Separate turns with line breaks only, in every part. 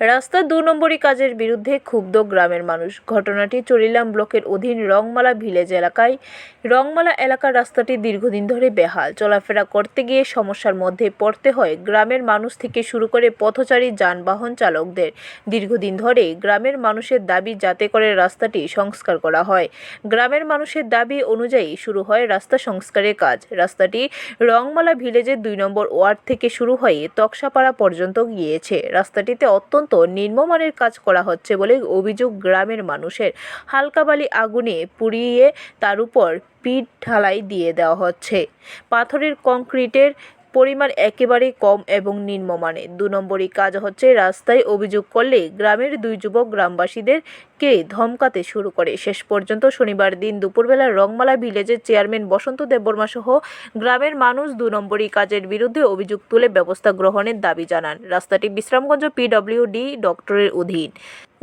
রাস্তার দু নম্বরই কাজের বিরুদ্ধে ক্ষুব্ধ গ্রামের মানুষ। ঘটনাটি চরিলাম ব্লকের অধীন রংমালা ভিলেজ এলাকায়। রংমালা এলাকার রাস্তাটি দীর্ঘদিন ধরে বেহাল। চলাফেরা করতে গিয়ে সমস্যার মধ্যে পড়তে হয় গ্রামের মানুষ থেকে শুরু করে পথচারী, যানবাহন চালকদের। দীর্ঘদিন ধরে গ্রামের মানুষের দাবি যাতে করে রাস্তাটি সংস্কার করা হয়। গ্রামের মানুষের দাবি অনুযায়ী শুরু হয় রাস্তা সংস্কারের কাজ। রাস্তাটি রংমালা ভিলেজের দুই নম্বর ওয়ার্ড থেকে শুরু হয়ে তকসাপাড়া পর্যন্ত গিয়েছে। রাস্তাটিতে অত্যন্ত নিম্নমানের কাজ করা হচ্ছে বলে অভিযোগ গ্রামের মানুষের। হালকা বালি আগুনে পুড়িয়ে তার উপর পিঠ ঢালাই দিয়ে দেওয়া হচ্ছে। পাথরের কংক্রিটের পরিমাণ একেবারেই কম এবং নিম্নমানের। দু নম্বরই কাজ হচ্ছে রাস্তায় অভিযোগ করলে গ্রামের দুই যুবক গ্রামবাসীদেরকে ধমকাতে শুরু করে। শেষ পর্যন্ত শনিবার দিন দুপুরবেলা রংমালা ভিলেজের চেয়ারম্যান বসন্ত দেববর্মা সহ গ্রামের মানুষ দু নম্বরই কাজের বিরুদ্ধে অভিযোগ তুলে ব্যবস্থা গ্রহণের দাবি জানান। রাস্তাটি বিশ্রামগঞ্জ পিডব্লিউডি ডক্টরের অধীন।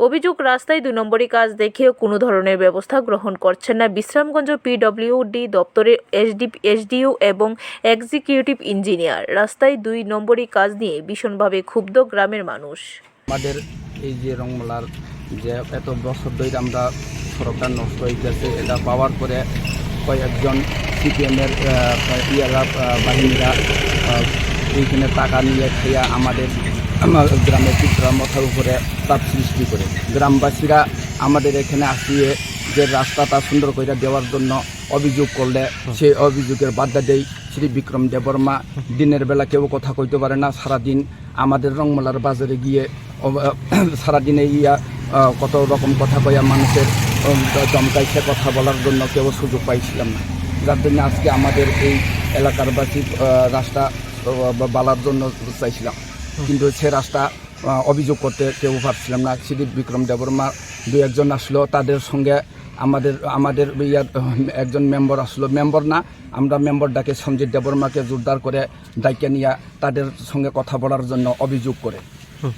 অভিযোগ, রাস্তায় দুই নম্বরই কাজ দেখেও কোনো ধরনের ব্যবস্থা গ্রহণ করছেন না। বিশ্রামগঞ্জ পিডব্লিউডি দপ্তরের এসডি এসডিও এবং এক্সিকিউটিভ ইঞ্জিনিয়ার। রাস্তায় দুই নম্বরই কাজ নিয়ে ভীষণভাবে ক্ষুব্ধ গ্রামের মানুষ।
আমাদের এই যে রংমালার যে এত বছর ধরে আমরা সড়কটা নষ্ট হয়ে গেছে এটা পাওয়ার পরে কয়েকজন সিপিএমের ইয়ারা বাহিনীরা এইখানে টাকা নিয়ে খেয়ে আমাদের আমার গ্রামের পিছরা মাথার উপরে তাপ সৃষ্টি করে। গ্রামবাসীরা আমাদের এখানে আসিয়ে যে রাস্তাটা সুন্দর করে দেওয়ার জন্য অভিযোগ করলে, সেই অভিযোগের বাধ্যা দেই শ্রী বিক্রম দেববর্মা। দিনের বেলা কেউ কথা কইতে পারে না, সারাদিন আমাদের রংমালার বাজারে গিয়ে সারাদিনে ইয়া কত রকম কথা কইয়া মানুষের চমকাইছে কথা বলার জন্য কেউ সুযোগ পাইছিলাম না। যার জন্য আজকে আমাদের এই এলাকার বাসী রাস্তা বালার জন্য চাইছিলাম। কিন্তু সে রাস্তা অভিযোগ করতে কেউ পারছিলাম না। শ্রী বিক্রম দেববর্মা দু একজন আসলো তাদের সঙ্গে আমাদের আমাদের ইয়ার একজন মেম্বার আসলো। মেম্বার না আমরা মেম্বারটাকে সঞ্জিত দেববর্মাকে জোরদার করে ডাইকে নিয়ে তাদের সঙ্গে কথা বলার জন্য অভিযোগ করে।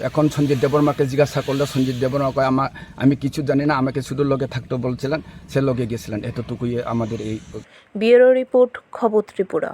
এখন সঞ্জিত দেববর্মাকে জিজ্ঞাসা করলে সঞ্জিত দেববর্মা কয় আমা আমি কিছু জানি না আমাকে শুধু লগে থাকতে বলছিলেন সে লগে গেছিলেন। এতটুকুই আমাদের এই
ব্যুরো রিপোর্ট খবর ত্রিপুরা।